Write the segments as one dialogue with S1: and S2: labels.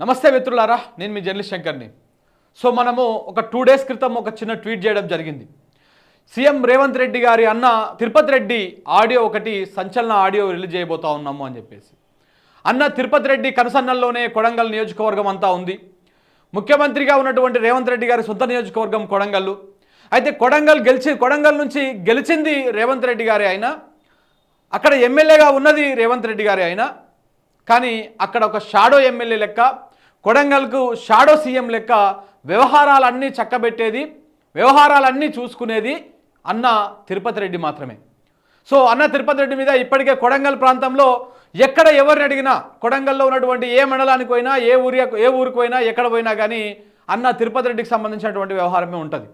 S1: నమస్తే మిత్రులారా నేను మీ జర్నలిస్ట్ శంకర్ని. సో మనము ఒక టూ డేస్ క్రితం ఒక చిన్న ట్వీట్ చేయడం జరిగింది. సీఎం రేవంత్ రెడ్డి గారి అన్న తిరుపతి రెడ్డి ఆడియో ఒకటి సంచలన ఆడియో రిలీజ్ చేయబోతా ఉన్నాము అని చెప్పేసి. అన్న తిరుపతి రెడ్డి కనసన్నల్లోనే కొడంగల్ నియోజకవర్గం అంతా ఉంది. ముఖ్యమంత్రిగా ఉన్నటువంటి రేవంత్ రెడ్డి గారి సొంత నియోజకవర్గం కొడంగల్లు. అయితే కొడంగల్ గెలిచి కొడంగల్ నుంచి గెలిచింది రేవంత్ రెడ్డి గారి అయినా అక్కడ ఎమ్మెల్యేగా ఉన్నది రేవంత్ రెడ్డి గారి అయినా కానీ అక్కడ ఒక షాడో ఎమ్మెల్యే లెక్క కొడంగల్కు షాడో సీఎం లెక్క వ్యవహారాలన్నీ చక్కబెట్టేది వ్యవహారాలన్నీ చూసుకునేది అన్న తిరుపతి రెడ్డి మాత్రమే. సో అన్న తిరుపతి రెడ్డి మీద ఇప్పటికే కొడంగల్ ప్రాంతంలో ఎక్కడ ఎవరిని అడిగినా కొడంగల్లో ఉన్నటువంటి ఏ మండలానికి పోయినా ఏ ఊరి ఏ ఊరికి పోయినా ఎక్కడ పోయినా కానీ అన్న తిరుపతి రెడ్డికి సంబంధించినటువంటి వ్యవహారమే ఉంటుంది.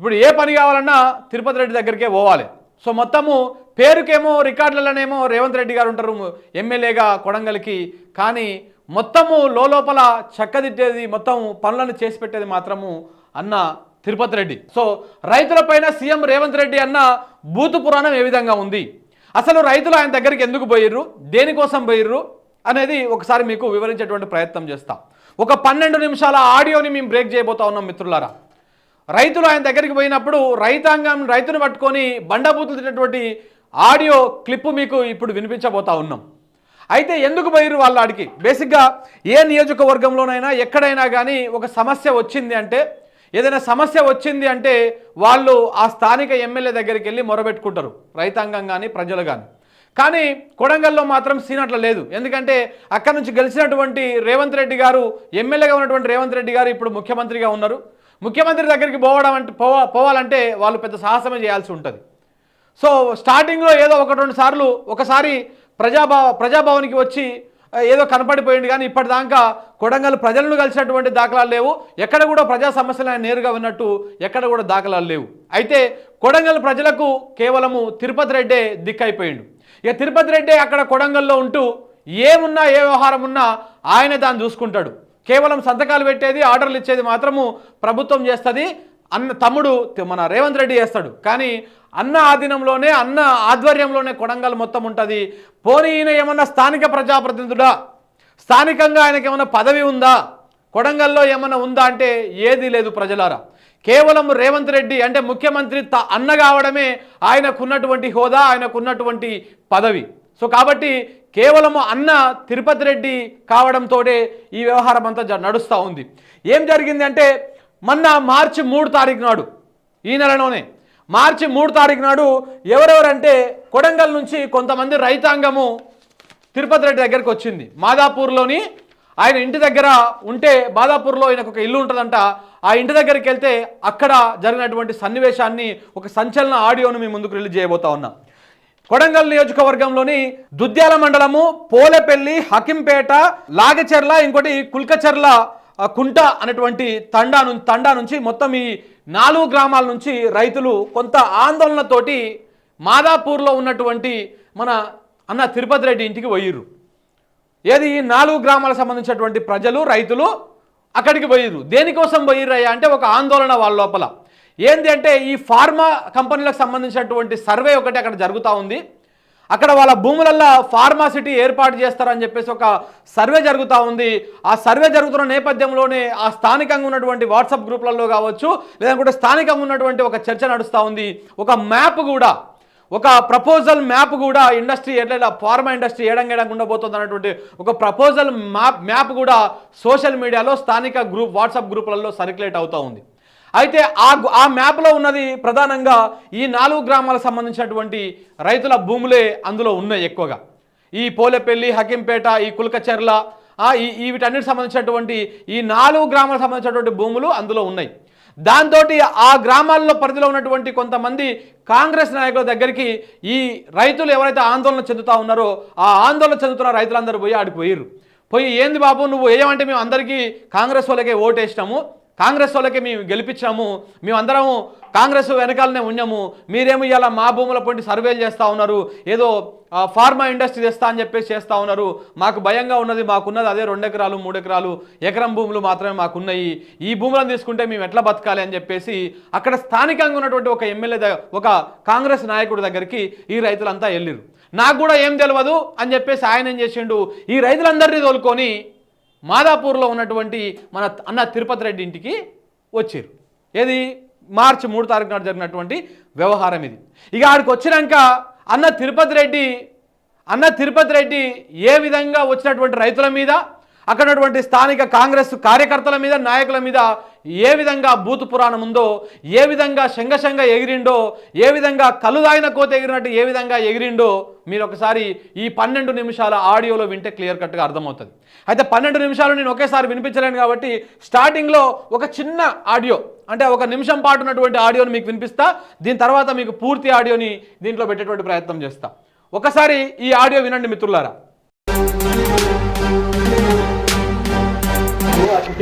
S1: ఇప్పుడు ఏ పని కావాలన్నా తిరుపతి రెడ్డి దగ్గరికే పోవాలి. సో మొత్తము పేరుకేమో రికార్డులలోనేమో రేవంత్ రెడ్డి గారు ఉంటారు ఎమ్మెల్యేగా కొడంగల్కి. కానీ మొత్తము లోపల చక్కదిట్టేది మొత్తం పనులను చేసి పెట్టేది మాత్రము అన్న తిరుపతి రెడ్డి. సో రైతులపైన సీఎం రేవంత్ రెడ్డి అన్న బూతు పురాణం ఏ విధంగా ఉంది? అసలు రైతులు ఆయన దగ్గరికి ఎందుకు పోయిర్రు? దేనికోసం పోయిర్రు? అనేది ఒకసారి మీకు వివరించేటువంటి ప్రయత్నం చేస్తాం. ఒక పన్నెండు నిమిషాల ఆడియోని మేము బ్రేక్ చేయబోతా ఉన్నాం మిత్రులారా. రైతులు ఆయన దగ్గరికి పోయినప్పుడు రైతాంగం రైతును పట్టుకొని బండబూతులు తినటువంటి ఆడియో క్లిప్పు మీకు ఇప్పుడు వినిపించబోతా ఉన్నాం. అయితే ఎందుకు పోయిరు వాళ్ళ ఆడికి? బేసిక్గా ఏ నియోజకవర్గంలోనైనా ఎక్కడైనా కానీ ఒక సమస్య వచ్చింది అంటే ఏదైనా సమస్య వచ్చింది అంటే వాళ్ళు ఆ స్థానిక ఎమ్మెల్యే దగ్గరికి వెళ్ళి మొరబెట్టుకుంటారు రైతాంగం కానీ ప్రజలు కానీ కానీ కొడంగల్లో మాత్రం సీన్ అట్లా లేదు. ఎందుకంటే అక్కడ నుంచి గెలిచినటువంటి రేవంత్ రెడ్డి గారు ఎమ్మెల్యేగా ఉన్నటువంటి రేవంత్ రెడ్డి గారు ఇప్పుడు ముఖ్యమంత్రిగా ఉన్నారు. ముఖ్యమంత్రి దగ్గరికి పోవడం అంటే పోవ పోవాలంటే వాళ్ళు పెద్ద సాహసమే చేయాల్సి ఉంటుంది. సో స్టార్టింగ్లో ఏదో ఒకటి రెండు సార్లు ఒకసారి ప్రజాభవ ప్రజాభవన్కి వచ్చి ఏదో కనపడిపోయింది కానీ ఇప్పటిదాకా కొడంగల్ ప్రజలను కలిసినటువంటి దాఖలాలు లేవు. ఎక్కడ కూడా ప్రజా సమస్యలు ఆయన నేరుగా ఉన్నట్టు ఎక్కడ కూడా దాఖలాలు లేవు. అయితే కొడంగల్ ప్రజలకు కేవలము తిరుపతి రెడ్డే దిక్కైపోయిండు. ఇక తిరుపతి రెడ్డే అక్కడ కొడంగల్లో ఉంటూ ఏమున్నా ఏ వ్యవహారం ఉన్నా ఆయన దాన్ని చూసుకుంటాడు. కేవలం సంతకాలు పెట్టేది ఆర్డర్లు ఇచ్చేది మాత్రము ప్రభుత్వం చేస్తుంది. అన్న తమ్ముడు మన రేవంత్ రెడ్డి చేస్తాడు. కానీ అన్న ఆధీనంలోనే అన్న ఆధ్వర్యంలోనే కొడంగల్ మొత్తం ఉంటుంది. పోనీ ఈయన ఏమన్నా స్థానిక ప్రజాప్రతినిధుడా? స్థానికంగా ఆయనకి ఏమైనా పదవి ఉందా? కొడంగల్లో ఏమైనా ఉందా అంటే ఏదీ లేదు ప్రజలారా. కేవలం రేవంత్ రెడ్డి అంటే ముఖ్యమంత్రి త అన్న కావడమే ఆయనకున్నటువంటి హోదా ఆయనకున్నటువంటి పదవి. సో కాబట్టి కేవలము అన్న తిరుపతి రెడ్డి కావడంతోటే ఈ వ్యవహారం అంతా నడుస్తూ ఉంది. ఏం జరిగింది అంటే మొన్న మార్చి మూడు తారీఖు నాడు ఈ నెలలోనే. మార్చి మూడు తారీఖు నాడు ఎవరెవరంటే కొడంగల్ నుంచి కొంతమంది రైతాంగము తిరుపతి రెడ్డి దగ్గరికి వచ్చింది. మాదాపూర్లోని ఆయన ఇంటి దగ్గర ఉంటే బాదాపూర్లో ఆయనకు ఒక ఇల్లు ఉంటుందంట. ఆ ఇంటి దగ్గరికి వెళ్తే అక్కడ జరిగినటువంటి సన్నివేశాన్ని ఒక సంచలన ఆడియోను మీ ముందుకు రిలీజ్ చేయబోతా ఉన్నాం. కొడంగల్ నియోజకవర్గంలోని దుద్యాల మండలము పోలేపల్లి హకింపేట లాగచెర్ల ఇంకోటి కుల్కచెర్ల కుంట అనేటువంటి తండా నుంచి తండా నుంచి మొత్తం ఈ నాలుగు గ్రామాల నుంచి రైతులు కొంత ఆందోళనతోటి మాదాపూర్లో ఉన్నటువంటి మన అన్న తిరుపతి రెడ్డి ఇంటికి పోయిర్రు. ఏది ఈ నాలుగు గ్రామాలకు సంబంధించినటువంటి ప్రజలు రైతులు అక్కడికి పోయిర్రు. దేనికోసం పోయిర్రయ్యా అంటే ఒక ఆందోళన వాళ్ళ లోపల. ఏంది అంటే ఈ ఫార్మా కంపెనీలకు సంబంధించినటువంటి సర్వే ఒకటి అక్కడ జరుగుతూ ఉంది. అక్కడ వాళ్ళ భూములల్లో ఫార్మాసిటీ ఏర్పాటు చేస్తారని చెప్పేసి ఒక సర్వే జరుగుతూ ఉంది. ఆ సర్వే జరుగుతున్న నేపథ్యంలోనే ఆ స్థానికంగా ఉన్నటువంటి వాట్సాప్ గ్రూప్లలో కావచ్చు లేదంటే స్థానికంగా ఉన్నటువంటి ఒక చర్చ నడుస్తూ ఉంది. ఒక మ్యాప్ కూడా ఒక ప్రపోజల్ మ్యాప్ కూడా ఇండస్ట్రీ ఎట్లా ఫార్మా ఇండస్ట్రీ ఏడంగేడంగా ఉండబోతుంది అన్నటువంటి ఒక ప్రపోజల్ మ్యాప్ మ్యాప్ కూడా సోషల్ మీడియాలో స్థానిక గ్రూప్ వాట్సాప్ గ్రూపులలో సర్క్యులేట్ అవుతూ ఉంది. అయితే ఆ ఆ మ్యాప్లో ఉన్నది ప్రధానంగా ఈ నాలుగు గ్రామాలకు సంబంధించినటువంటి రైతుల భూములే అందులో ఉన్నాయి ఎక్కువగా. ఈ పోలేపల్లి హకింపేట ఈ కులకచెర్ల ఈ వీటన్నిటి సంబంధించినటువంటి ఈ నాలుగు గ్రామాలకు సంబంధించినటువంటి భూములు అందులో ఉన్నాయి. దాంతో ఆ గ్రామాల్లో పరిధిలో ఉన్నటువంటి కొంతమంది కాంగ్రెస్ నాయకుల దగ్గరికి ఈ రైతులు ఎవరైతే ఆందోళన చెందుతా ఉన్నారో ఆ ఆందోళన చెందుతున్న రైతులందరూ పోయి ఆడిపోయారు పోయి ఏంది బాబు నువ్వు ఏమంటే మేము అందరికీ కాంగ్రెస్ వాళ్ళకే ఓటేసినాము కాంగ్రెస్ వాళ్ళకి మేము గెలిపించాము మేమందరము కాంగ్రెస్ వెనకాలనే ఉన్నాము మీరేమో ఇలా మా భూముల పొంటి సర్వేలు చేస్తూ ఉన్నారు ఏదో ఫార్మా ఇండస్ట్రీ తెస్తా అని చెప్పేసి చేస్తూ ఉన్నారు. మాకు భయంగా ఉన్నది మాకున్నది అదే రెండు ఎకరాలు మూడు ఎకరాలు ఎకరం భూములు మాత్రమే మాకున్నాయి. ఈ భూములను తీసుకుంటే మేము ఎట్లా బతకాలి అని చెప్పేసి అక్కడ స్థానికంగా ఉన్నటువంటి ఒక ఎమ్మెల్యే ఒక కాంగ్రెస్ నాయకుడి దగ్గరికి ఈ రైతులంతా వెళ్ళిరు నాకు కూడా ఏం తెలియదు అని చెప్పేసి ఆయన ఏం చేసిండు ఈ రైతులందరినీ తోలుకొని మాదాపూర్లో ఉన్నటువంటి మన అన్న తిరుపతి రెడ్డి ఇంటికి వచ్చారు. ఏది? మార్చి మూడు తారీఖు నాడు జరిగినటువంటి వ్యవహారం ఇది. ఇక ఆడికి వచ్చినాక అన్న తిరుపతి రెడ్డి అన్న తిరుపతి రెడ్డి ఏ విధంగా వచ్చినటువంటి రైతుల మీద అక్కడ ఉన్నటువంటి స్థానిక కాంగ్రెస్ కార్యకర్తల మీద నాయకుల మీద ఏ విధంగా బూతు పురాణం ఉందో ఏ విధంగా శంగశంగ ఎగిరిండో ఏ విధంగా కలుదాయిన కోత ఎగిరినట్టు ఏ విధంగా ఎగిరిండో మీరు ఒకసారి ఈ పన్నెండు నిమిషాల ఆడియోలో వింటే క్లియర్ కట్గా అర్థమవుతుంది. అయితే పన్నెండు నిమిషాలు నేను ఒకేసారి వినిపించలేను కాబట్టి స్టార్టింగ్లో ఒక చిన్న ఆడియో అంటే ఒక నిమిషం పాటు ఉన్నటువంటి ఆడియోని మీకు వినిపిస్తా దీని తర్వాత మీకు పూర్తి ఆడియోని దీంట్లో పెట్టేటువంటి ప్రయత్నం చేస్తా. ఒకసారి ఈ ఆడియో వినండి మిత్రులారా.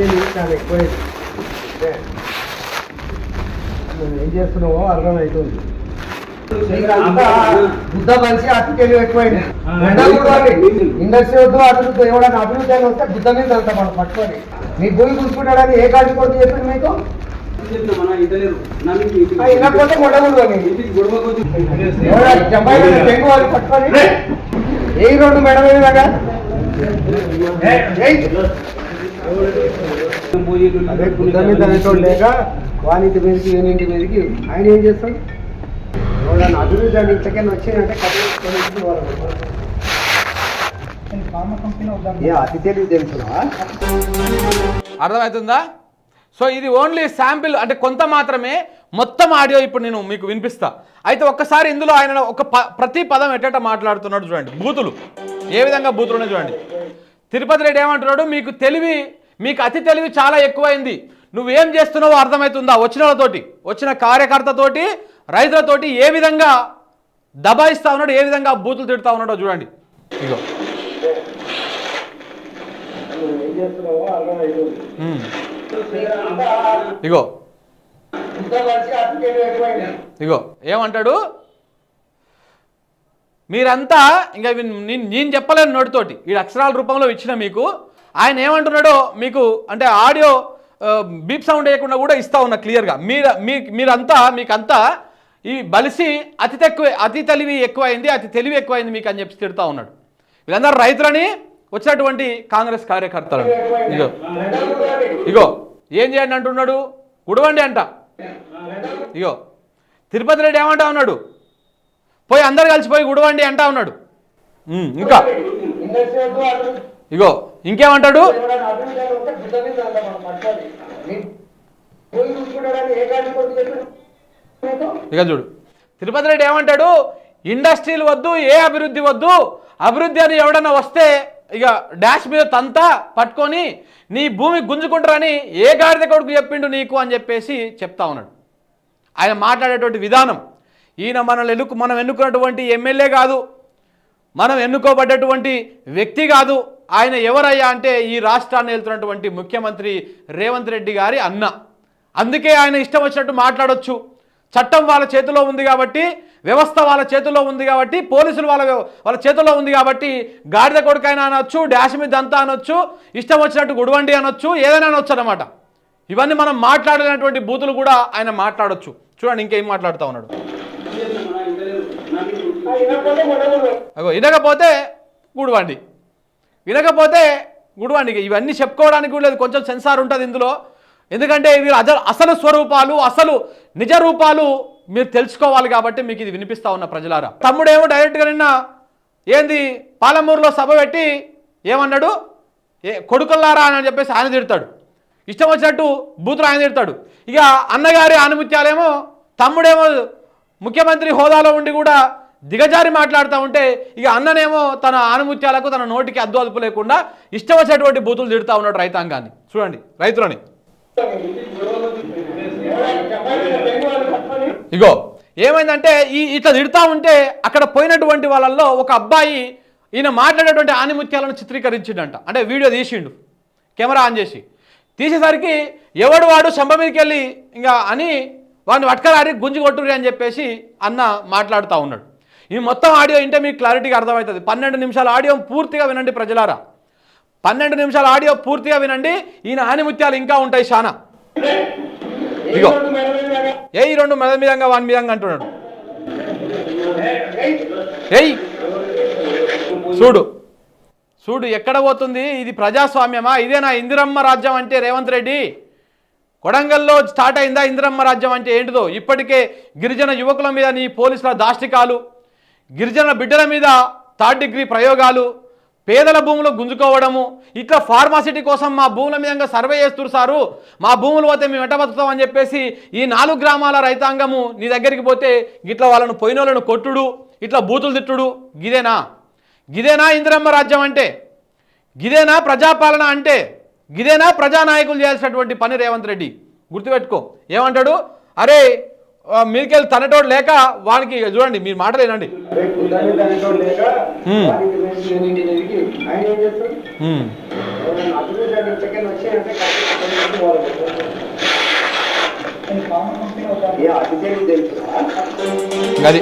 S2: అతిథి చాలా ఎక్కువ నువ్వు ఏం చేస్తున్నావో అర్థమవుతుంది బుద్ధ మనిషి అతిథి ఎక్కువైంది. ఇండస్ట్రీ వద్దు అభివృద్ధి ఎవడన్నా అభివృద్ధి అని వస్తే బుద్ధ మీద అంత మనం పట్టుకొని. మీ భూమి చూసుకుంటాడని ఏ కాడి కొడుకు చెప్పింది మీకు? పట్టుకొని. ఏ రెండు మెడ మీద అదే మీద అనేటోడు లేక వానింటి మీదకి ఈయనింటి మీదకి. ఆయన ఏం చేస్తాడు? అభివృద్ధి అని వచ్చిందంటే అతి తెలివి
S1: అర్థమవుతుందా? సో ఇది ఓన్లీ శాంపిల్ అంటే కొంత మాత్రమే మొత్తం ఆడియో ఇప్పుడు నేను మీకు వినిపిస్తా. అయితే ఒక్కసారి ఇందులో ఆయన ఒక ప ప్రతి పదం ఎట్టేట మాట్లాడుతున్నాడు చూడండి. బూతులు. ఏ విధంగా బూతులు ఉన్నాయి చూడండి. తిరుపతి రెడ్డి ఏమంటున్నాడు? మీకు తెలివి మీకు అతి తెలివి చాలా ఎక్కువైంది. నువ్వేం చేస్తున్నావో అర్థమవుతుందా వచ్చిన వాళ్ళతోటి వచ్చిన కార్యకర్తతోటి రైతులతోటి ఏ విధంగా దబాయిస్తా ఉన్నాడు ఏ విధంగా బూతులు తిడుతా ఉన్నాడో చూడండి. ఇగో. ఇగో. ఇగో. ఏమంటాడు? మీరంతా ఇంకా నేను చెప్పలేను నోటితోటి. ఈ అక్షరాల రూపంలో ఇచ్చిన మీకు ఆయన ఏమంటున్నాడో మీకు అంటే ఆడియో బీప్ సౌండ్ వేయకుండా కూడా ఇస్తా ఉన్నా క్లియర్గా. మీరు మీ మీరంతా మీకంతా ఈ బలిసి అతి తక్కువ అతి తెలివి ఎక్కువైంది అతి తెలివి ఎక్కువైంది మీకు అని చెప్పి తిడుతూ ఉన్నాడు. వీళ్ళందరూ రైతులని వచ్చినటువంటి కాంగ్రెస్ కార్యకర్తలు. ఇగో. ఇగో. ఏం చేయండి అంటున్నాడు? గుడవండి అంట. ఇగో. తిరుపతి రెడ్డి ఏమంటా ఉన్నాడు? పోయి అందరు కలిసిపోయి గుడవండి అంటా ఉన్నాడు. ఇంకా. ఇగో. ఇంకేమంటాడు? ఇక చూడు. తిరుపతి రెడ్డి ఏమంటాడు? ఇండస్ట్రీలు వద్దు ఏ అభివృద్ధి వద్దు అభివృద్ధి అని ఎవడన్నా వస్తే ఇక డాష్ మీద తంతా పట్టుకొని నీ భూమి గుంజుకుంటారని ఏ గాడిద కొడుకు చెప్పిండు నీకు అని చెప్పేసి చెప్తా ఉన్నాడు. ఆయన మాట్లాడేటువంటి విధానం ఈయన మనల్ని ఎన్నుకు మనం ఎన్నుకున్నటువంటి ఎమ్మెల్యే కాదు మనం ఎన్నుకోబడ్డటువంటి వ్యక్తి కాదు ఆయన ఎవరయ్యా అంటే ఈ రాష్ట్రాన్ని వెళ్తున్నటువంటి ముఖ్యమంత్రి రేవంత్ రెడ్డి గారి అన్న. అందుకే ఆయన ఇష్టం వచ్చినట్టు మాట్లాడొచ్చు. చట్టం వాళ్ళ చేతిలో ఉంది కాబట్టి వ్యవస్థ వాళ్ళ చేతిలో ఉంది కాబట్టి పోలీసులు వాళ్ళ వాళ్ళ చేతిలో ఉంది కాబట్టి గాడిద కొడుకైనా అనొచ్చు డాష్ మీద అంతా అనొచ్చు ఇష్టం వచ్చినట్టు గుడివండి అనొచ్చు ఏదైనా అనొచ్చు అనమాట ఇవన్నీ మనం మాట్లాడలేనటువంటి బూతులు కూడా ఆయన మాట్లాడొచ్చు. చూడండి ఇంకేం మాట్లాడుతూ ఉన్నాడు.
S2: ఇదకపోతే
S1: అగో గుడివండి. వినకపోతే గుడివండి ఇవన్నీ చెప్పుకోవడానికి కూడా లేదు. కొంచెం సెన్సార్ ఉంటుంది ఇందులో. ఎందుకంటే ఇవి అజ అసలు స్వరూపాలు అసలు నిజ రూపాలు మీరు తెలుసుకోవాలి కాబట్టి మీకు ఇది వినిపిస్తా ఉన్న ప్రజలారా. తమ్ముడేమో డైరెక్ట్గా నిన్న ఏంది పాలమూరులో సభ పెట్టి ఏమన్నాడు? ఏ కొడుకుల్లారా అని చెప్పేసి ఆయన తిడతాడు. ఇష్టం వచ్చినట్టు బూతులు ఆయన తిడతాడు. ఇక అన్నగారి ఆనుమత్యాలేమో తమ్ముడేమో ముఖ్యమంత్రి హోదాలో ఉండి కూడా దిగజారి మాట్లాడుతూ ఉంటే ఇక అన్ననేమో తన ఆనుమత్యాలకు తన నోటికి అద్దు అదుపు లేకుండా ఇష్టం వచ్చినటువంటి బూతులు తిడుతూ ఉన్నాడు రైతాంగాన్ని. చూడండి రైతులని. ఇగో ఏమైందంటే ఈ ఇట్లా తిడుతూ ఉంటే అక్కడ పోయినటువంటి వాళ్ళల్లో ఒక అబ్బాయి ఈయన మాట్లాడేటువంటి ఆనిముత్యాలను చిత్రీకరించిండంట. అంటే వీడియో తీసిండు. కెమెరా ఆన్ చేసి. తీసేసరికి ఎవడు వాడు శంభ మీదకి వెళ్ళి ఇంకా అని వాడిని వట్కరారి గుంజి కొట్టురి అని చెప్పేసి అన్న మాట్లాడుతూ ఉన్నాడు. ఈ మొత్తం ఆడియో ఇంటే మీకు క్లారిటీగా అర్థమవుతుంది. పన్నెండు నిమిషాల ఆడియో పూర్తిగా వినండి ప్రజలారా. పన్నెండు నిమిషాల ఆడియో పూర్తిగా వినండి. ఈయన ఆనిముత్యాలు ఇంకా ఉంటాయి చానా ఇగో. ఏ ఈ రెండు మెద మీదంగా వాని మీదంగా అంటున్నాడు? ఏయ్. చూడు. చూడు ఎక్కడ పోతుంది? ఇది ప్రజాస్వామ్యమా? ఇదేనా ఇందిరమ్మ రాజ్యం అంటే రేవంత్ రెడ్డి? కొడంగల్లో స్టార్ట్ అయిందా ఇందిరమ్మ రాజ్యం అంటే ఏంటిదో? ఇప్పటికే గిరిజన యువకుల మీద నీ పోలీసుల దాష్టికాలు. గిరిజన బిడ్డల మీద థర్డ్ డిగ్రీ ప్రయోగాలు పేదల భూములు గుంజుకోవడము ఇట్లా ఫార్మాసిటీ కోసం మా భూముల మీద సర్వే చేస్తున్నారు సారు. మా భూములు పోతే మేము ఎట్ట బతుకుతాం అని చెప్పేసి ఈ నాలుగు గ్రామాల రైతాంగము నీ దగ్గరికి పోతే ఇట్లా వాళ్ళను పోయినోళ్ళను కొట్టుడు ఇట్లా బూతులు తిట్టుడు. గిదేనా? గిదేనా ఇందిరమ్మ రాజ్యం అంటే? గిదేనా ప్రజాపాలన అంటే? గిదేనా ప్రజానాయకులు చేయాల్సినటువంటి పని రేవంత్ రెడ్డి. గుర్తుపెట్టుకో. ఏమంటాడు? అరే ఆ, మీదికెళ్ళి తనటోడు లేక వానికి చూడండి మీరు మాటలు వినండి.
S2: రేపు పొద్దున్నే దానితో లేక
S1: హ్మ్.
S2: వాడికి రెండు ఎనిమిది ఎనిమిది ఆయన ఏం చేస్తాడు
S1: ఉమ్.
S2: ఎవరైనా అభివృద్ధి దగ్గర సెకండ్ వచ్చాయంటే ఖచ్చితంగా వాళ్ళు ఏ అతిథి తెలుసు.
S1: అది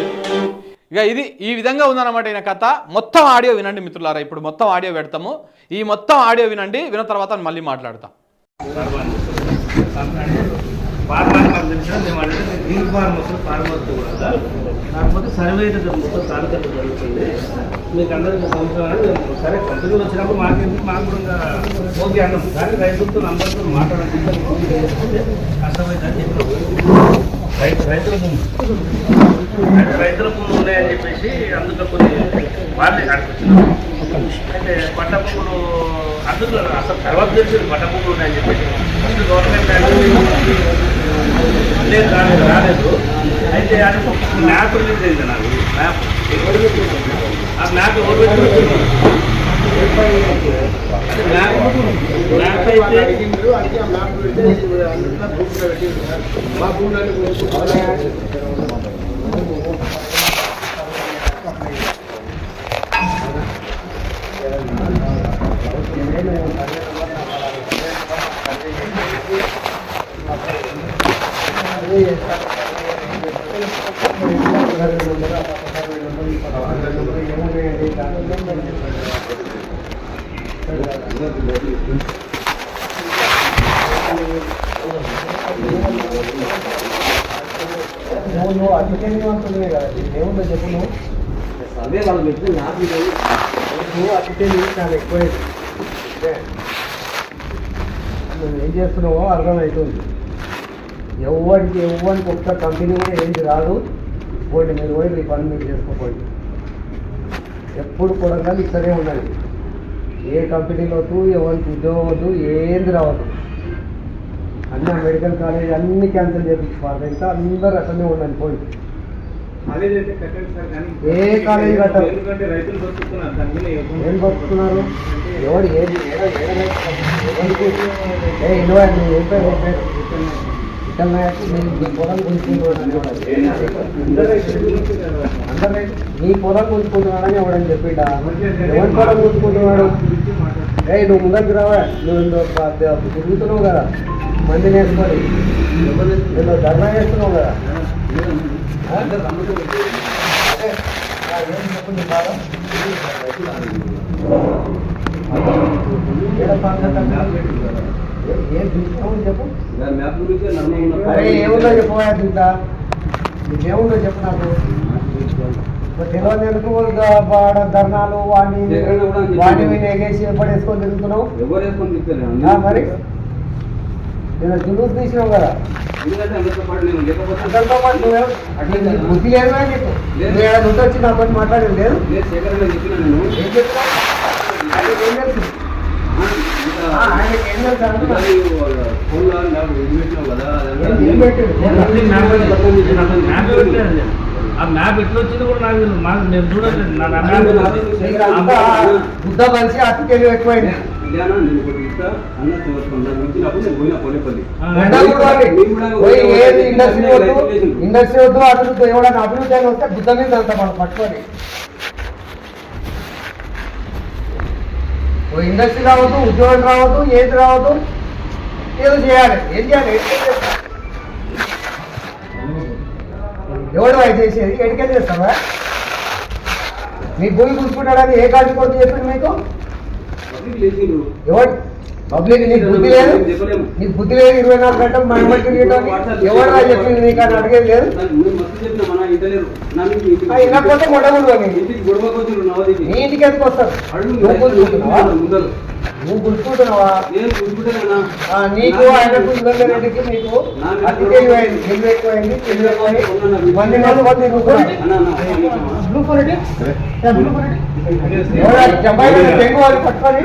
S1: ఇక ఇది ఈ విధంగా ఉందన్నమాట ఈయన కథ. మొత్తం ఆడియో వినండి మిత్రులారా ఇప్పుడు మొత్తం ఆడియో పెడతాము. ఈ మొత్తం ఆడియో వినండి విన్న తర్వాత మళ్ళీ మాట్లాడతాం.
S3: ఫార్మర్ మాకు మేము అంటే గ్రీన్ ఫార్మర్స్ ఫార్మర్స్ కూడా కాకపోతే సర్వే మొత్తం సారథ్యం జరుగుతుంది. మీకు అందరికీ సంవత్సరాలు మేము సరే కంపెనీలు వచ్చినప్పుడు మాకేంటి మాకు కూడా ఓకే అన్నాం. కానీ రైతులతో అందరితో మాట్లాడాలి కష్టమైందని చెప్పిన రైతుల భూమి రైతుల భూములు ఉన్నాయని చెప్పేసి అందులో కొన్ని వాళ్ళే అక్కడికి వచ్చినాం అయితే పట్ట భూములు అందులో అసలు తర్వాత తెలిసింది పట్ట భూములు ఉన్నాయని చెప్పేసి. ఫస్ట్ గవర్నమెంట్ లేదు రాలేదు రాలేదు. అయితే అది మ్యాప్ రిలీజ్ అయింది నాకు. మ్యాప్. ఆ మ్యాప్ ఎవరు పెట్టుకుంటున్నారు మ్యాప్ మ్యాప్ అయితే
S2: మా భూములని నువ్వు నువ్వు అతిథి అంటున్నాయి కదా ఏముందో చెప్పు నువ్వు
S3: అదే వాళ్ళు పెట్టిన మ్యాప్
S2: నువ్వు అతిథి చాలా ఎక్కువ నువ్వు ఏం చేస్తున్నావో అర్థమవుతుంది ఎవరికి ఎవరికి ఒక్క కంపెనీ కూడా ఏంటి రాదు. పోండి మీరు పోయి మీ పని మీరు చేసుకోపోండి. ఎప్పుడు కూడా ఇక్కడే ఉండాలి ఏ కంపెనీలో వద్దు ఎవరికి ఉద్యోగం వద్దు ఏంది రావద్దు అన్ని మెడికల్ కాలేజ్ అన్ని క్యాన్సిల్ చేయించుకోవాలి ఇంకా అందరూ అట్లనే ఉండాలి పోయి
S3: కానీ
S2: ఏ కాలేజ్ కట్టరు?
S3: కంపెనీ
S2: ఏం బతుకుతున్నారు ఎవరు ఏది ఏ నువ్వు ఏం పేరు నీ పొలం గుంజుకుంటున్నాడని ఎవడని చెప్పిండా? ఎవరి పొలం గుంజుకుంటున్నాడు? ఏ నువ్వు ముందరికి రావా. నువ్వు తిరుగుతున్నావు కదా. మంది నేర్చుకొని నువ్వు ధర్నా చేస్తున్నావు కదా. ఏడ పాంగత ఏ- తీసుకున్నావు చెప్పు. అరే ఏముందో చెప్పు ఇంత నీకేముందో చెప్పు నాకు. తెలియదు ఎందుకు వాడ ధర్నాలు వాడిని. వాడిని ఎగేసి పడేసుకొని తిరుగుతున్నావు? మరి? నేను జులూస్ తీసినావు కదా. నీకు బుద్ధి లేదు చెప్పు నువ్వు ఏడ నుండి వచ్చి నా పని మాట్లాడేది లేదు.
S3: నేను సేకరణ చెప్పిన నేను.
S2: ఏం తెలుసు ఆ,
S3: మ్యాప్ ఎట్లా వచ్చింది కూడా నాకు మాకు నేను చూడలేదు నా మ్యాప్
S2: బుద్ధ ఎక్కువైంది
S3: మధ్యాహ్నం నేను ఒకటి ఇస్తా అన్న నేను
S2: ఇండస్ట్రీ వద్దు ఇండస్ట్రీ వద్దు అభివృద్ధి ఎవడన్నా అభివృద్ధి అని వస్తే బుద్ధ మీద వెళ్తాం మనం పట్టుకొని ఇండస్ట్రీ రావద్దు ఉద్యోగం రావద్దు ఏది రావద్దు ఏదో చేయాలి ఏం చేయాలి? ఎవడు అది చేసేది? ఎడికే చేస్తావా? మీ భూమి కూర్చుకుంటాడని ఏ కాడి కొడుకు చెప్పింది మీకు? ఎవడు? పబ్లిక్ నీకు బుద్ధి లేదు? నీకు బుద్ధి లేదు ఇరవై నాలుగు గంటలు మన బట్టి ఎవరు రా చెప్పింది నీకు అని అడిగేది లేదు? మొట్టమొదటి అని నీ ఇంటికి ఎందుకు వస్తారు? నువ్వు ఆ, నీకు ఆయనకు ఇంద్ర రెడ్డికి నీకు? అతి తెలివైంది తెలివి ఎక్కువైంది తెలివి ఎక్కువైంది మంది మంది మంది బ్లూ కొరటి జంబాయి పట్టుకొని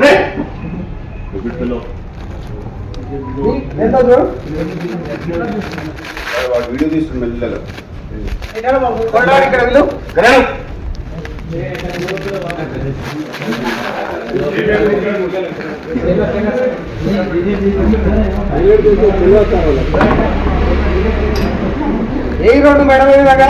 S4: వాడు వీడియో మెల్లగా
S2: ఏ రోడ్డు మేడం ఇలాగా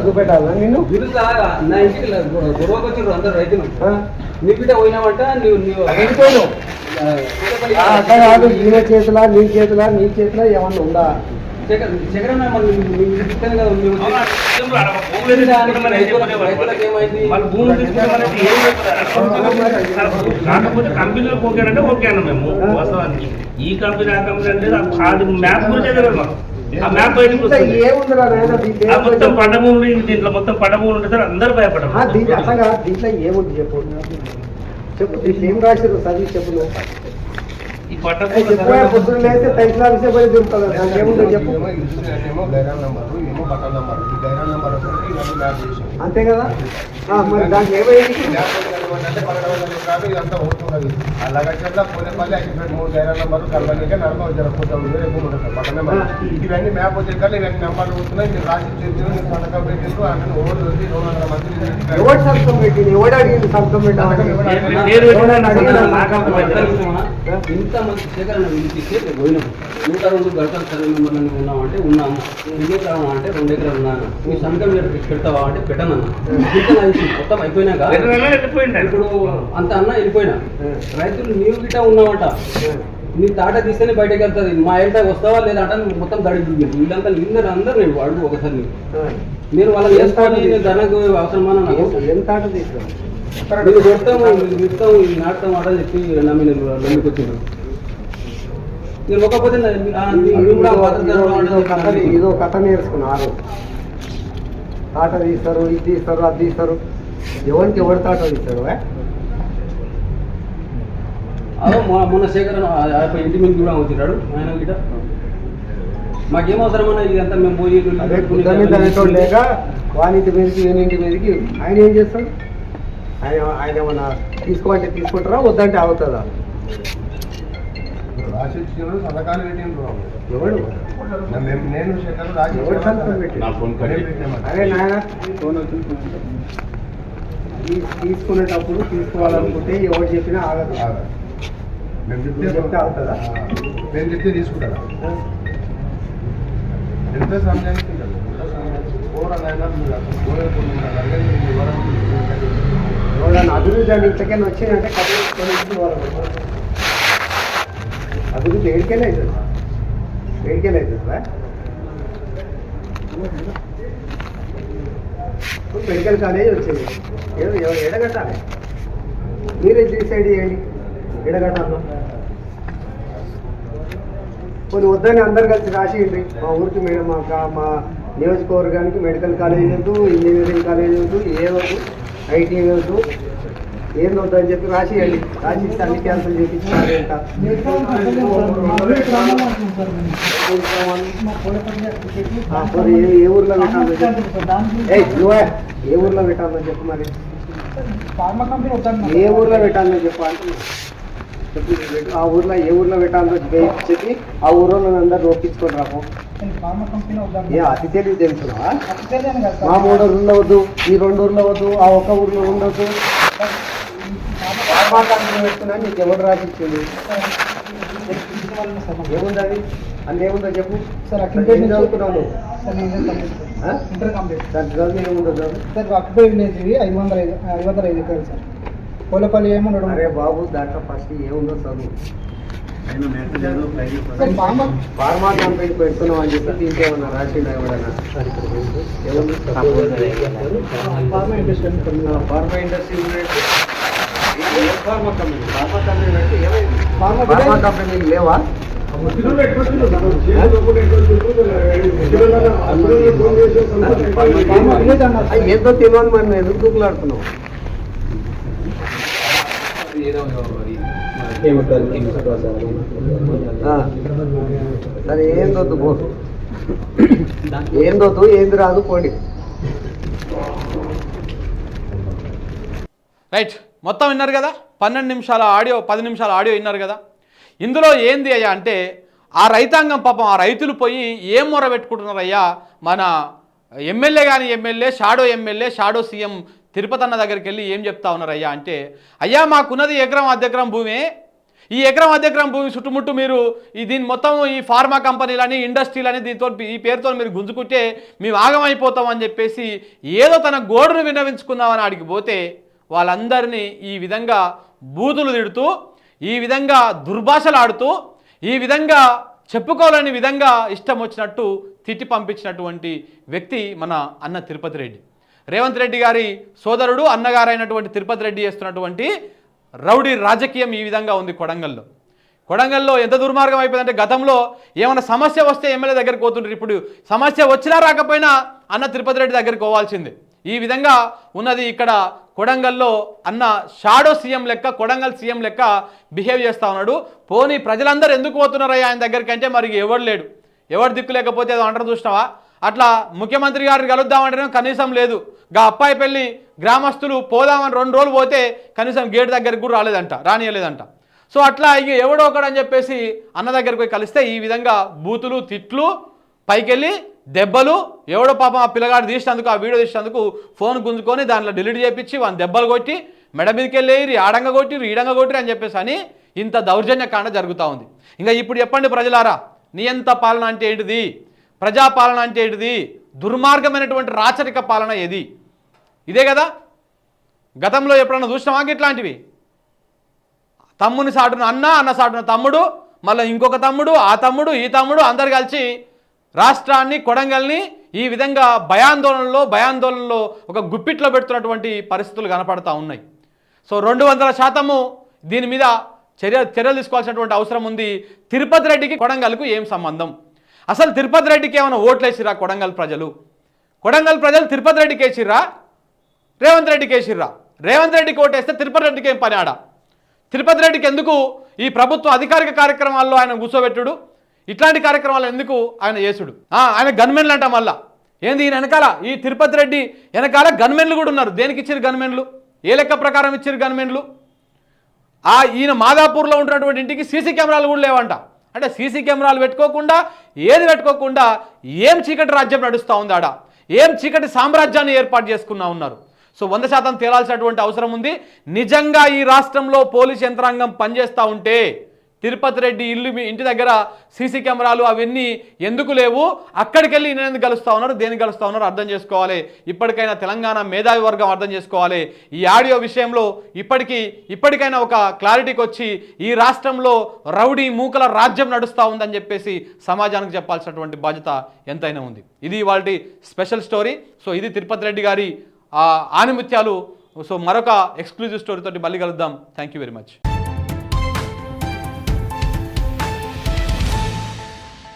S2: చూపెట్టాలా
S3: నా ఇంటికి గొడవకు అందరు రైతులు నీ బిడ్డ నువ్వు
S2: కాదు ఈయన చేతిలా నీ చేతిలా నీ చేతిలా ఏమన్నా ఉందా?
S3: ఏమైంది?
S5: కాకపోతే కంపెనీలో ఓకే అంటే ఓకే అన్న మేము వాస్తవానికి. ఈ కంపెనీ ఆ కంపెనీ అంటే అది మ్యాప్ గురించి తెలియదు. ఆ మ్యాప్ బయటకు
S2: దీంట్లో
S5: మొత్తం. పడమూలు దీంట్లో మొత్తం పడమూలు ఉంటుంది సార్ అందరు భయపడరు.
S2: దీంట్లో ఏముంది చెప్పు. చెప్పు దీంట్లో ఏం రాశారు చదివి చెప్పు
S5: ఈ
S2: పొద్దున్న లేస్తే తైస్లా విషయం పడి దొరుకుతుంది ఏముందో చెప్పు
S4: ఏమో గైరాన్ నంబర్ ఏమో బటన్ నంబర్ ఈ గైరాన్ నంబర్ ఒకటి ఇవన్నీ మ్యాప్ చేసాం
S2: అంతే కదా మరి దానికి ఏమైంది
S4: అంటే పన్నెండు వందల కాదు ఇదంతా ఓటున్నది పోలేపల్లి అక్కడ మూడు గైరాన్ నంబర్ కలవనిక కొంచెం వేరే భూమి ఉంటుంది బటన్ నెంబర్ ఇవన్నీ మ్యాప్ వచ్చే కానీ ఇవన్నీ నెంబర్లు వస్తున్నాయి మీరు రాసి చేసారు మీరు సంతకం పెట్టారు అంటే ఓటు వచ్చి రెండు వందల మంది
S2: ఎవడు సంతకం పెట్టింది ఎవడు అడిగింది సంతకం పెట్టామని
S5: నేను
S3: ఇంత మంది సేకరణ వినిపిస్తే పోయినాం నూట రెండు గడపల సర్వే మెంబర్లు ఉన్నామంటే ఉన్నాము. ఎన్ని ఎకరాలు అంటే రెండు ఎకరాలు ఉన్నాను. మీ సంతకం పెట్టి పెడతావా అంటే పెట్టనన్నా మొత్తం అయిపోయినాక ఇప్పుడు అంత అన్న వెళ్ళిపోయినా. రైతులు నీవు గిట్ట ఉన్నావంట. నీ తాట తీస్తేనే బయటకు వెళ్తుంది. మా ఇంట వస్తావా లేదా అంటే మొత్తం దాడి వీళ్ళంతా నిందరు అందరు నేను అడుగు ఒకసారి. నేను వాళ్ళని వేసుకొని నేను ధనకు అవసరమా అని నాకు.
S2: ఎంత ఆట తీసుకున్నావు
S3: మీరు కొడతాము మీరు ఇస్తాం ఇది నాటుతాం అట చెప్పి నమ్మి నేను నేను ఒక్కపోతే
S2: ఇదో కథ నేర్చుకున్నారు. తాట తీస్తారు ఇది తీస్తారు అది తీస్తారు. ఎవరికి ఎవరి తాట తీస్తారు
S3: మొన్న యొక్క ఇంటి మీద కూడా వచ్చినాడు ఆయన గిట మాకేం అవసరమన్నా ఇదంతా మేము పోయి
S2: లేక వానింటి మీదకి వీనింటి మీదకి. ఆయన ఏం చేస్తాడు? ఆయన ఆయన ఏమన్నా తీసుకోమంటే తీసుకుంటారా? వద్దంటే అవుతుందా
S4: రాసి ఇచ్చిన సంతకాలు పెట్టిండ్రు
S2: ఎవడు
S4: నేను శేఖర్ రాసి
S2: ఎవడు సంతకం పెట్టి అరే నాయన తీ- తీసుకునేటప్పుడు తీసుకోవాలనుకుంటే ఎవరు చెప్పినా ఆగదు.
S4: మేము
S2: నువ్వు
S4: చెప్తే
S2: చెప్తే అవుతుందా
S4: నేను చెప్తే తీసుకుంటారా? ఎంత
S2: ఎవరైనా అభివృద్ధి ఇంతకైనా వచ్చిందంటే కథ తీసుకొని అభివృద్ధి ఏడికెళ్ళి అవుతుంది. ఏడికెళ్ళి అవుతుందా మెడికల్ కాలేజ్ వచ్చింది. ఏదో ఎడగట్టాలి. మీరే డిసైడ్ చేయండి. ఎడగట్టాలో. కొన్ని వద్దని అందరు కలిసి రాసేయండి. మా ఊరికి మేడం మా మా నియోజకవర్గానికి మెడికల్ కాలేజ్ వద్దు ఇంజనీరింగ్ కాలేజ్ వద్దు ఏ వద్దు ఐటీ వద్దు. ఏం చెప్పి రాసేయండి. రాసి ఇస్తే అన్ని క్యాన్సిల్ చేపించి ఏ ఊర్లో పెట్టాలి ఏ నువ్వే ఏ ఊర్లో పెట్టాలో చెప్పు మరి.
S6: కంపెనీ
S2: ఏ ఊర్లో పెట్టాలో చెప్పు అంటున్నా. ఆ ఊర్లో ఏ ఊర్లో పెట్టాలో చెప్పి ఆ ఊర్లో అందరు ఒప్పించుకొని
S6: రాము
S2: ఏ అతి తెలివి తెలుసుకున్నావా
S6: తెలియదు
S2: మా మూడు ఊర్లో వద్దు ఈ రెండు ఊర్లో వద్దు ఆ ఒక్క ఊర్లో ఉండొద్దు. ఫార్మా కంపెనీ పెట్టుకున్నా నీకు ఎవరు రాసిచ్చింది ఏముంది అది అందులో ఏముందో చెప్పు.
S6: సార్
S2: ఏం
S6: అక్కిపేట నుంచి
S2: చదువుకున్నావు నువ్వు?
S6: సార్ నేను ఇంటర్ కంప్లీట్
S2: దాని చదువు ఏముందో చదువు
S6: సార్ అక్కిపేట విలేజ్ ఐదు వందల ఐదు ఐదు వందల ఐదు ఎకరాలు సార్. కోలపల్లి ఏమో
S2: అరే బాబు దాంట్లో ఫస్ట్ ఏముందో చదువు.
S6: సార్ ఫార్మా
S2: ఫార్మా కంపెనీ పెడుతున్నావు అని చెప్పి ఏమన్నా రాసిండా ఎవడన్నా ఏముంది?
S6: Pharma industry
S2: pharma company pharma company పెడితే ఏమైంది
S6: ఫార్మా
S2: కంపెనీలు లేవా ఏందో ఎందుకు దూకులాడుతున్నావు ఆ. సరే ఏందొద్దు పో ఏంది రాదు పోండి.
S1: రైట్. మొత్తం విన్నారు కదా? పన్నెండు నిమిషాల ఆడియో పది నిమిషాల ఆడియో విన్నారు కదా? ఇందులో ఏంది అయ్యా అంటే ఆ రైతాంగం పాపం ఆ రైతులు పోయి ఏం మొర పెట్టుకుంటున్నారయ్యా మన ఎమ్మెల్యే కానీ MLA shadow MLA shadow CM Tirupati అన్న దగ్గరికి వెళ్ళి ఏం చెప్తా ఉన్నారయ్యా అంటే అయ్యా మాకున్నది ఎకరం అర్ధెకరం భూమి. ఈ ఎకరం అర్ధెకరం భూమి చుట్టుముట్టు మీరు ఈ దీని మొత్తం ఈ ఫార్మా కంపెనీలని ఇండస్ట్రీలని దీంతో ఈ పేరుతో మీరు గుంజుకుంటే మేము ఆగమైపోతాం అని చెప్పేసి ఏదో తన గోడును విన్నవించుకుందామని ఆడికి పోతే వాళ్ళందరినీ ఈ విధంగా బూతులు తిడుతూ ఈ విధంగా దుర్భాషలాడుతూ ఈ విధంగా చెప్పుకోలేని విధంగా ఇష్టం వచ్చినట్టు తిట్టి పంపించినటువంటి వ్యక్తి మన అన్న తిరుపతి రెడ్డి. రేవంత్ రెడ్డి గారి సోదరుడు అన్నగారైనటువంటి తిరుపతి రెడ్డి చేస్తున్నటువంటి రౌడీ రాజకీయం ఈ విధంగా ఉంది కొడంగల్లో. కొడంగల్లో ఎంత దుర్మార్గం అయిపోయిందంటే గతంలో ఏమైనా సమస్య వస్తే ఎమ్మెల్యే దగ్గరికి పోతుంటారు ఇప్పుడు సమస్య వచ్చినా రాకపోయినా అన్న తిరుపతి రెడ్డి దగ్గరికి పోవాల్సిందే. ఈ విధంగా ఉన్నది ఇక్కడ కొడంగల్లో అన్న షాడో సీఎం లెక్క కొడంగల్ సీఎం లెక్క బిహేవ్ చేస్తా ఉన్నాడు. పోనీ ప్రజలందరూ ఎందుకు పోతున్నారయ్యా ఆయన దగ్గరికి అంటే మరి ఎవడు లేడు. ఎవరు దిక్కు లేకపోతే అది అంటారు చూసినావా? అట్లా ముఖ్యమంత్రి గారిని కలుద్దామంటేనే కనీసం లేదు. గా అప్పాయి పెళ్ళి గ్రామస్తులు పోదామని రెండు రోజులు పోతే కనీసం గేట్ దగ్గరికి కూడా రాలేదంట రానియలేదంట. సో అట్లా ఇక ఎవడో ఒకడు అని చెప్పేసి అన్న దగ్గరికి పోయి కలిస్తే ఈ విధంగా బూతులు తిట్లు పైకెళ్ళి దెబ్బలు ఎవడో పాపం ఆ పిల్లగాడు తీసినందుకు ఆ వీడియో తీసినందుకు ఫోన్ గుంజుకొని దాంట్లో డిలీట్ చేపించి వాని దెబ్బలు కొట్టి మెడ మీదకి వెళ్ళి ఆడంగా కొట్టిరు ఈడంగా కొట్టిరు అని చెప్పేసి అని ఇంత దౌర్జన్య కాండ జరుగుతూ ఉంది. ఇంకా ఇప్పుడు చెప్పండి ప్రజలారా నియంత పాలన అంటే ఏంటిది? ప్రజాపాలన అంటే ఏంటిది? దుర్మార్గమైనటువంటి రాచరిక పాలన ఏది? ఇదే కదా? గతంలో ఎప్పుడన్నా చూసినామా ఇట్లాంటివి? తమ్ముని సాటున అన్న అన్న సాటున తమ్ముడు మళ్ళీ ఇంకొక తమ్ముడు ఆ తమ్ముడు ఈ తమ్ముడు అందరు కలిసి రాష్ట్రాన్ని కొడంగల్ని ఈ విధంగా భయాందోళనలో భయాందోళనలో ఒక గుప్పిట్లో పెడుతున్నటువంటి పరిస్థితులు కనపడతా ఉన్నాయి. సో రెండు వందల శాతము దీని మీద చర్య చర్యలు తీసుకోవాల్సినటువంటి అవసరం ఉంది. తిరుపతి రెడ్డికి కొడంగల్కు ఏం సంబంధం? అసలు తిరుపతి రెడ్డికి ఏమైనా ఓట్లేసిరా కొడంగల్ ప్రజలు? కొడంగల్ ప్రజలు తిరుపతి రెడ్డికి వేసిర్రా? రేవంత్ రెడ్డికి వేసిర్రా? రేవంత్ రెడ్డికి ఓటేస్తే తిరుపతి రెడ్డికి ఏం పని ఆడ? తిరుపతి రెడ్డికి ఎందుకు ఈ ప్రభుత్వ అధికారిక కార్యక్రమాల్లో ఆయన కూర్చోబెట్టుడు? ఇట్లాంటి కార్యక్రమాలు ఎందుకు ఆయన చేసుడు? ఆ, ఆయన గన్మెన్లు అంట మళ్ళా. ఏంది ఈయన వెనకాల? ఈ తిరుపతి రెడ్డి వెనకాల గన్మెన్లు కూడా ఉన్నారు. దేనికి ఇచ్చారు గన్మెన్లు? ఏ లెక్క ప్రకారం ఇచ్చారు గన్మెన్లు? ఆ ఈయన మాదాపూర్లో ఉంటున్నటువంటి ఇంటికి సీసీ కెమెరాలు కూడా లేవంట. అంటే సీసీ కెమెరాలు పెట్టుకోకుండా ఏది పెట్టుకోకుండా ఏం చీకటి రాజ్యం నడుస్తూ ఉంది ఆడ? ఏం చీకటి సామ్రాజ్యాన్ని ఏర్పాటు చేసుకున్నా ఉన్నారు? సో వంద శాతం తేలాల్సినటువంటి అవసరం ఉంది. నిజంగా ఈ రాష్ట్రంలో పోలీస్ యంత్రాంగం పనిచేస్తూ ఉంటే తిరుపతి రెడ్డి ఇల్లు మీ ఇంటి దగ్గర సీసీ కెమెరాలు అవన్నీ ఎందుకు లేవు? అక్కడికి వెళ్ళి ఈయన ఎందుకు కలుస్తా ఉన్నారు? దేనికి కలుస్తా ఉన్నారు? అర్థం చేసుకోవాలి. ఇప్పటికైనా తెలంగాణ మేధావి వర్గం అర్థం చేసుకోవాలి. ఈ ఆడియో విషయంలో ఇప్పటికీ ఇప్పటికైనా ఒక క్లారిటీకి వచ్చి ఈ రాష్ట్రంలో రౌడీ మూకల రాజ్యం నడుస్తూ ఉందని చెప్పేసి సమాజానికి చెప్పాల్సినటువంటి బాధ్యత ఎంతైనా ఉంది. ఇది వాళ్ళ స్పెషల్ స్టోరీ. సో ఇది తిరుపతి రెడ్డి గారి ఆనిమిత్యాలు ఆనిముత్యాలు. సో మరొక ఎక్స్క్లూజివ్ స్టోరీతో మళ్ళీ కలుద్దాం. Thank you very much